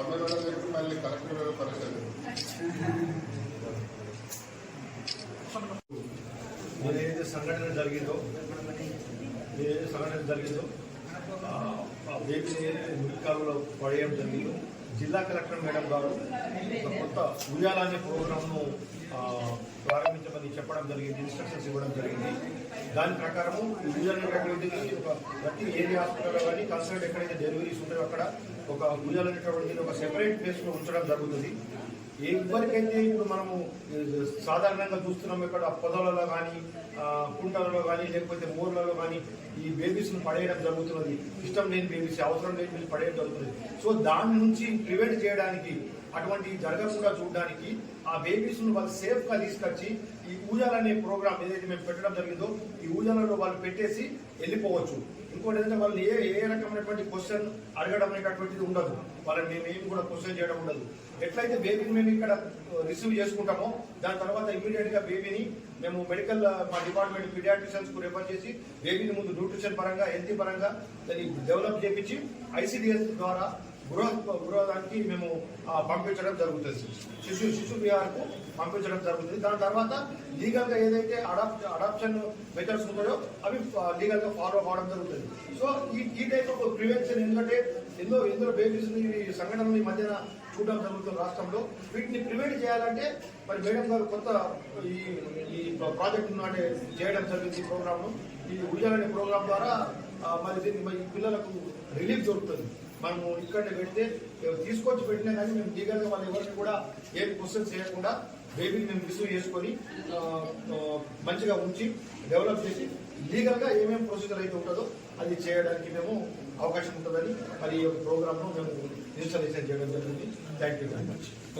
రమణ చెప్పి మళ్ళీ కలెక్టర్ పరిస్థితి ఏదైతే సంఘటన జరిగిందో ఏదైతే సంఘటన జరిగిందో ఆ, బేబీని మురికాలలో పడేయడం జరిగిందో జిల్లా కలెక్టర్ మేడం గారు ఒక కొత్త ఉయ్యాల అనే ప్రోగ్రామ్ను ప్రారంభించమని చెప్పడం జరిగింది ఇన్స్ట్రక్షన్స్ ఇవ్వడం జరిగింది. దాని ప్రకారము ఈ ఉయ్యాల అనేటువంటిది ఒక ప్రతి ఏరియా హాస్పిటల్లో కానీ కన్సల్ట్ ఎక్కడైతే డెలివరీస్ ఉంటాయో అక్కడ ఒక ఉయ్యాల ఒక సెపరేట్ ప్లేస్లో ఉంచడం జరుగుతుంది. ఎవరికైతే ఇప్పుడు మనము సాధారణంగా చూస్తున్నాం ఇక్కడ పొదలలో కానీ కుంటలలో కానీ లేకపోతే ఊర్లలో కానీ ఈ బేబీస్ను పడేయడం జరుగుతున్నది. ఇష్టం లేని బేబీస్ అవసరం లేని బేబీస్ పడేయడం జరుగుతుంది సో దాని నుంచి ప్రివెంట్ చేయడానికి అటువంటి జరగకుండా చూడడానికి ఆ బేబీస్ను వాళ్ళు సేఫ్గా తీసుకొచ్చి ఈ ఊజాల అనే ప్రోగ్రామ్ ఏదైతే మేము పెట్టడం జరిగిందో ఈ ఊజాలలో వాళ్ళు పెట్టేసి వెళ్ళిపోవచ్చు. ఇంకోటి ఏంటంటే వాళ్ళు ఏ ఏ రకమైనటువంటి క్వశ్చన్ అడగడం అనేటటువంటిది ఉండదు. వాళ్ళని మేము ఏం కూడా క్వశ్చన్ చేయడం ఉండదు. ఎట్లయితే బేబీని మేము ఇక్కడ రిసీవ్ చేసుకుంటామో దాని తర్వాత ఇమీడియట్గా బేబీని మేము మెడికల్ మా డిపార్ట్మెంట్ పీడియాట్రిషియన్స్కు రెఫర్ చేసి బేబీని ముందు న్యూట్రిషన్ పరంగా హెల్తీ పరంగా దాన్ని డెవలప్ చేపించి ఐసీడిఎస్ ద్వారా గృహ గృహానికి మేము పంపించడం జరుగుతుంది. శిశు శిశు విహారకు పంపించడం జరుగుతుంది. దాని తర్వాత లీగల్గా ఏదైతే అడాప్ అడాప్షన్ మెథడ్స్ ఉన్నాయో అవి లీగల్గా ఫాలో అవ్వడం జరుగుతుంది. సో ఈ ఈ టైప్ ఆఫ్ ప్రివెన్షన్ ఎందుకంటే ఎన్నో ఎందరో బేబీస్ సంఘటనలు ఈ మధ్యన చూడడం జరుగుతుంది రాష్ట్రంలో. వీటిని ప్రివెంట్ చేయాలంటే మరి మేడం గారు కొత్త ఈ ఈ ప్రాజెక్ట్ నాటే చేయడం జరిగింది ఈ ప్రోగ్రామ్ ఈ ఉయ్యాలనే ప్రోగ్రామ్ ద్వారా మరి దీన్ని ఈ పిల్లలకు రిలీఫ్ దొరుకుతుంది. మనము ఇక్కడ పెడితే తీసుకొచ్చి పెట్టినా కానీ మేము లీగల్గా వాళ్ళు ఎవరిని కూడా ఏం క్వశ్చన్స్ చేయకుండా బేబీని మేము రిసీవ్ చేసుకొని మంచిగా ఉంచి డెవలప్ చేసి లీగల్గా ఏమేమి ప్రొసీజర్ అయితే ఉంటుందో అది చేయడానికి మేము అవకాశం ఉంటుందని మరి ఈ ప్రోగ్రామ్ను మేము ఇన్స్టాలేషన్ చేయడం జరిగింది థ్యాంక్ యూ వెరీ మచ్